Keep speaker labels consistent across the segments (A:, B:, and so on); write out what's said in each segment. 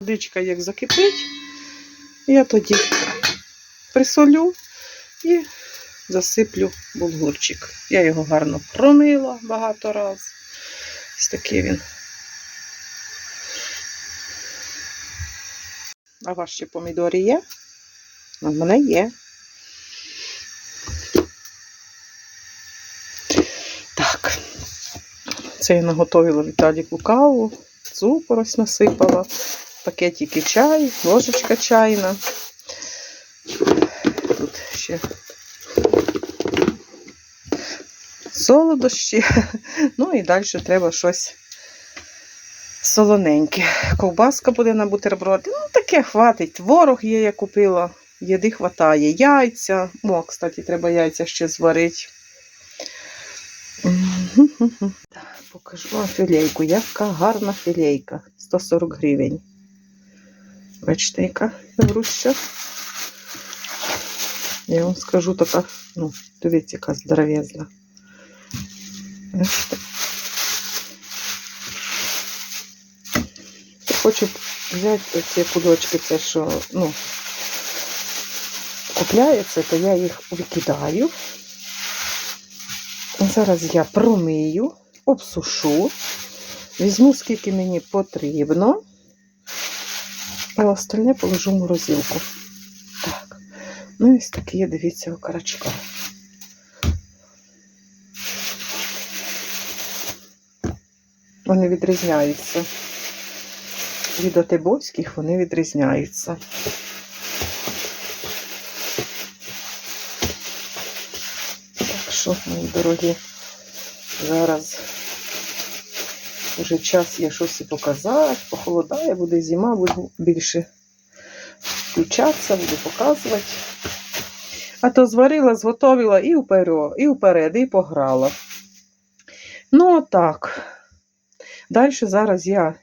A: Водичка як закипить, я тоді присолю і засиплю булгурчик. Я його гарно промила багато разів. Ось такий він. А ваші помідори є? У мене є. Так. Це я наготовила Віталіку каву, цукор ось насипала, пакетики чай, ложечка чайна. Тут ще солодощі. Ну і далі треба щось солоненьке. Ковбаска буде на бутерброд. Ну, таке хватить. Творог є, я купила. Їди хватає. Яйця. О, кстати, треба яйця ще зварити. Покажу вам філейку. Яка гарна філейка. 140 гривень. Бачите, яка груща. Я вам скажу така, ну, дивіться, яка здоровезна. Бачите? Хочу взяти ці кудочки, це що, ну, купляється, то я їх викидаю. Зараз я промию, обсушу, візьму, скільки мені потрібно, а остальне положу в морозилку. Так. Ну, ось такі, дивіться, окорочка. Вони відрізняються. Від отебовських вони відрізняються. Так що, мої дорогі, зараз вже час є щось і показати, похолодає, буде зима, буду більше включатися, буду показувати. А то зварила, зготовила і вперед, і вперед, і пограла. Ну, так. Далі зараз я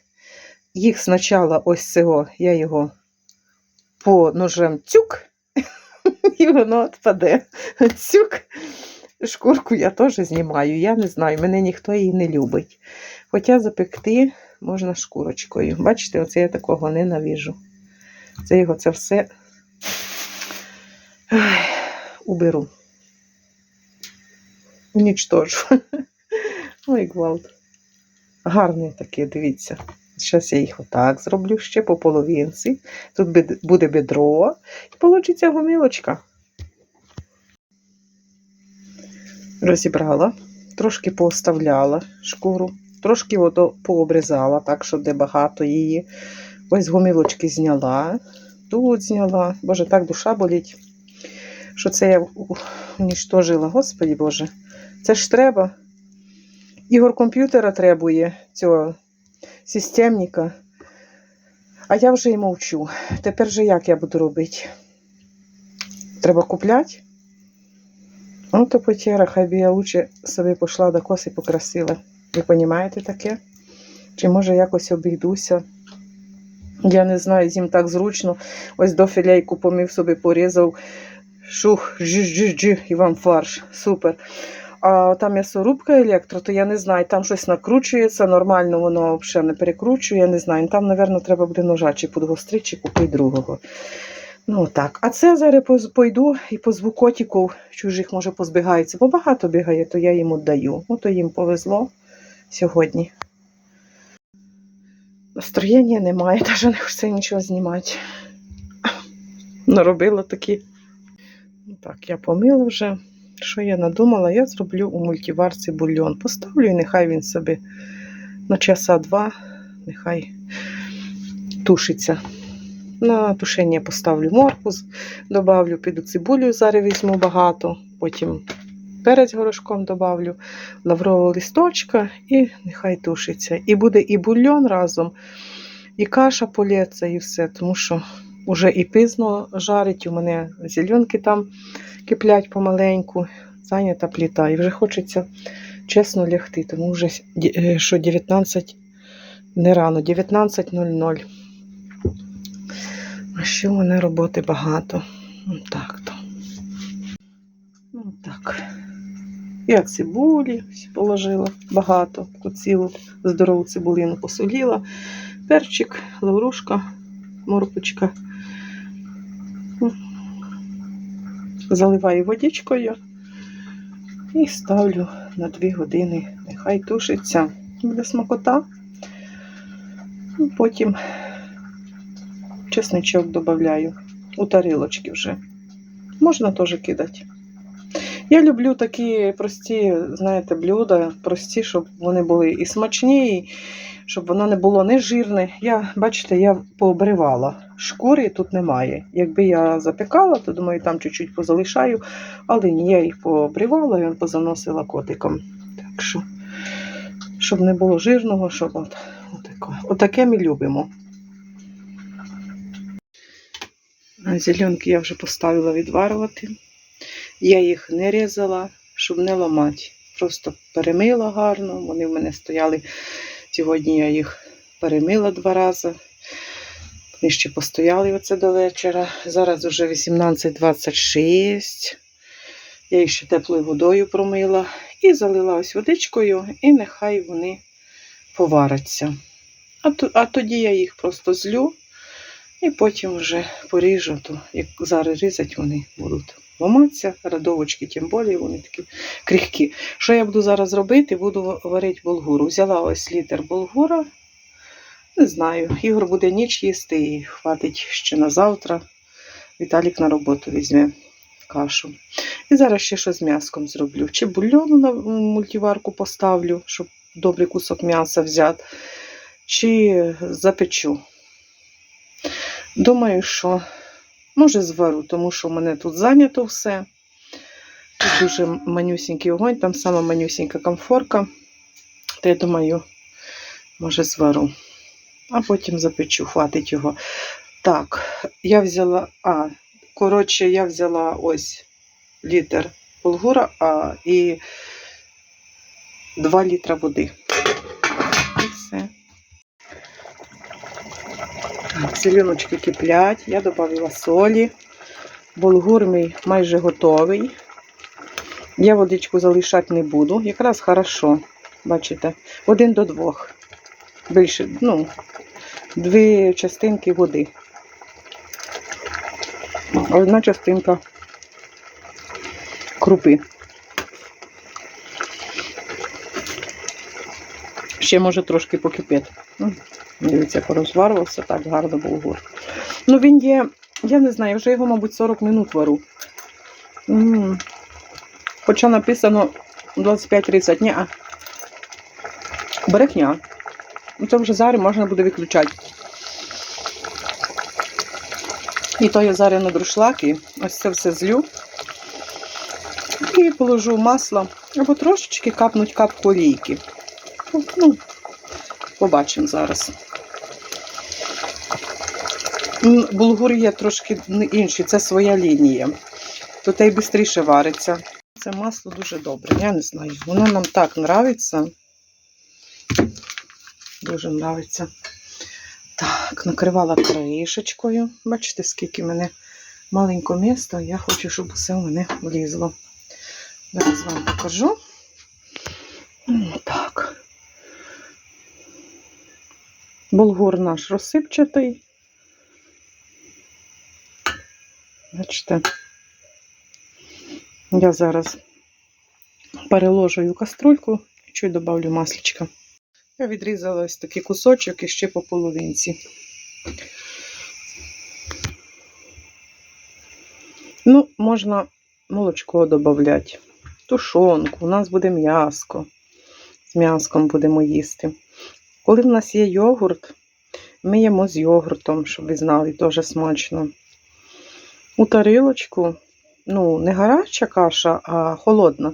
A: їх спочатку ось цього, я його по ножем цюк, і воно відпаде. Цюк. Шкурку я теж знімаю. Я не знаю, мене ніхто її не любить. Хоча запекти можна шкурочкою. Бачите, оце я такого ненавіжу. Це його це все ай, уберу. Унічтожу. Ой, гвалт. Гарні такі, дивіться. Зараз я їх отак зроблю ще по половинці. Тут буде бедро і вийде гумілочка. Розібрала, трошки пооставляла шкуру, трошки пообрізала, так, що де багато її. Ось гумілочки зняла, тут зняла. Боже, так душа болить, що це я уніштожила. Господі Боже, це ж треба. Ігор комп'ютера требує цього системника. А я вже й мовчу. Тепер же як я буду робити? Треба купляти? Ну, то потіра, хай би я лучше собі пішла до коси покрасила. Ви розумієте таке? Чи може якось обійдуся? Я не знаю, їм так зручно. Ось до філейку помів собі порізав. Шух, жі-жі-жі, і вам фарш. Супер. А там м'ясорубка електро, то я не знаю, там щось накручується, нормально воно взагалі не перекручує, я не знаю. Там, мабуть, треба буде ножа чи підгострити, чи купити другого. Ну так. А це зараз пойду і позву котиків чужих, може, позбігаються, бо багато бігає, то я їм віддаю. Ото їм повезло сьогодні. Настроєння немає, навіть не хочеться нічого знімати. Наробила такі. Ну Так, я помила вже. Що я надумала? Я зроблю у мультиварці бульйон. Поставлю і нехай він собі на часа два, нехай тушиться. На тушення поставлю моркву, добавлю, піду цибулю, зараз візьму багато, потім перець горошком добавлю, лаврового листочка і нехай тушиться. І буде і бульйон разом, і каша полється, і все, тому що вже і пізно жарить, у мене зеленки там киплять помаленьку, зайнята пліта. І вже хочеться чесно лягти, тому вже е, що 19 не рано, 19.00. А ще у мене роботи багато. Ну, Так то. Ну так. Я цибулі положила багато, таку цілу здорову цибулину посоліла. Перчик, лаврушка, морпочка. Заливаю водичкою і ставлю на 2 години. Нехай тушиться. Буде смакота. Ну, Потім чесничок додаю у тарілочки вже. Можна теж кидати. Я люблю такі прості, знаєте, блюда, прості, щоб вони були і смачні, і щоб воно не було не жирне. Я, бачите, я пообривала. Шкури тут немає. Якби я запікала, то думаю, там чуть-чуть позалишаю, але ні, я їх пообривала і позаносила котиком. Так що, щоб не було жирного, щоб от, отаке. Отаке ми любимо. А Зеленки я вже поставила відварювати. Я їх не різала, щоб не ламати. Просто перемила гарно. Вони в мене стояли. Сьогодні я їх перемила два рази. Вони ще постояли оце до вечора. Зараз вже 18.26. Я їх ще теплою водою промила і залила ось водичкою, і нехай вони поваряться. А тоді я їх просто злю і потім вже поріжу, то як зараз різать, вони будуть ламатися. Радовочки, тим більше, вони такі крихкі. Що я буду зараз робити? Буду варити булгуру. Взяла ось літр булгура. Не знаю, Ігор буде ніч їсти і хватить ще на завтра. Віталік на роботу візьме кашу. І зараз ще щось з м'яском зроблю. Чи бульйону на мультиварку поставлю, щоб добрий кусок м'яса взяти, чи запечу. Думаю, що може звару, тому що в мене тут зайнято все. Тут дуже манюсінький огонь, там сама манюсінька комфорка. То я думаю, може звару. А потім запечу, хватить його. Так, я взяла, а, коротше, я взяла ось літр булгура а, і 2 літра води. Селіночки киплять, я додала солі. Булгур мій майже готовий. Я водичку залишати не буду. Якраз хорошо. Бачите, один до двох. Більше, ну, дві частинки води. Одна частинка крупи. Ще може трошки покипити. М, Дивіться, порозварювався так гарно булгур. Ну, він є, я не знаю, вже його, мабуть, 40 минут вару. М. Хоча написано 25-30. Ні. Брехня. Ну, Це вже зараз можна буде виключати. І то я зараз на друшлаки. Ось це все злю. І положу масло або трошечки капнуть капку олійки. Ну, побачимо зараз. Булгур є трошки інший, це своя лінія. То те й швидше вариться. Це масло дуже добре, я не знаю. Воно нам так подобається. Дуже подобається. Так, накривала кришечкою. Бачите, скільки в мене маленьке місто. Я хочу, щоб усе у мене влізло. Зараз вам покажу. Так. Булгур наш розсипчатий. Бачите, я зараз переложую каструльку і чуть добавлю масличка. Я відрізала ось такий кусочок і ще по половинці. Ну, можна молочко додати, тушонку, у нас буде м'яско. З м'яском будемо їсти. Коли в нас є йогурт, ми їмо з йогуртом, щоб ви знали, теж смачно. У тарілочку, ну, не гаряча каша, а холодна.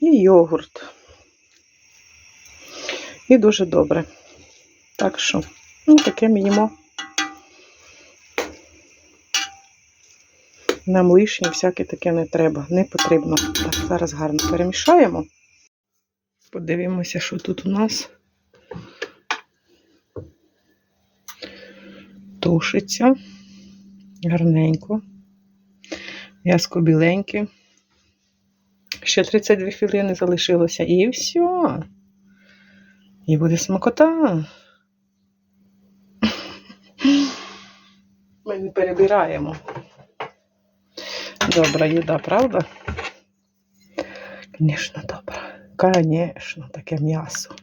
A: І йогурт. І дуже добре. Так що, ну, таке ми їмо. Нам лишнє всяке таке не треба, не потрібно. Так, зараз гарно перемішаємо. Подивимося, що тут у нас. Тушиться. Гарненько. М'яско біленьке. Ще 32 хвилини залишилося. І все. І буде смакота. Ми не перебираємо. Добра їда, правда? Звісно, добра. Звісно, таке м'ясо.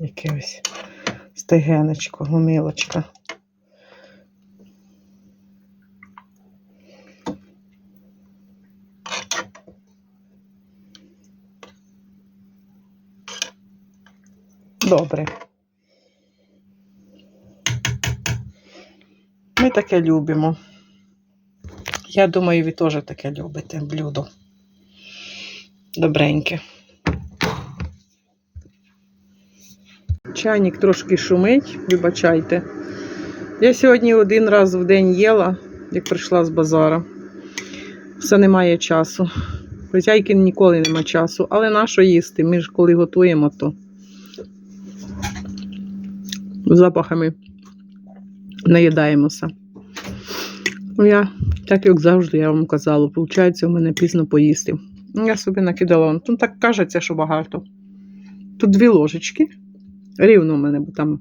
A: Яке ось стегенечко, гумилочка. Добре. Ми таке любимо. Я думаю, ви теж таке любите блюдо. Добреньке. Чайник трошки шумить, вибачайте. Я сьогодні один раз в день їла, як прийшла з базара. Все немає часу. Хозяйки ніколи нема часу, але на що їсти? Ми ж коли готуємо, то запахами наїдаємося. Ну, я, так як завжди, я вам казала, виходить, у мене пізно поїсти. Ну, Я собі накидала. Ну, так кажеться, що багато. Тут дві ложечки. Рівно у мене, бо там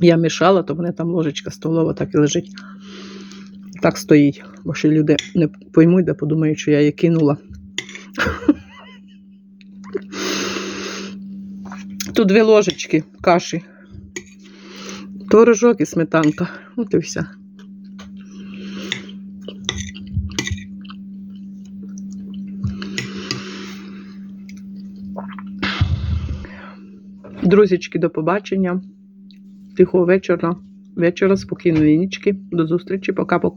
A: я мішала, то в мене там ложечка столова так і лежить. Так стоїть. Бо ще люди не поймуть, де подумають, що я її кинула. Тут дві ложечки каші. Творожок і сметанка. От і все. Друзічки, до побачення. Тихого вечора. Вечора, спокійної нічки. До зустрічі. Пока-пока.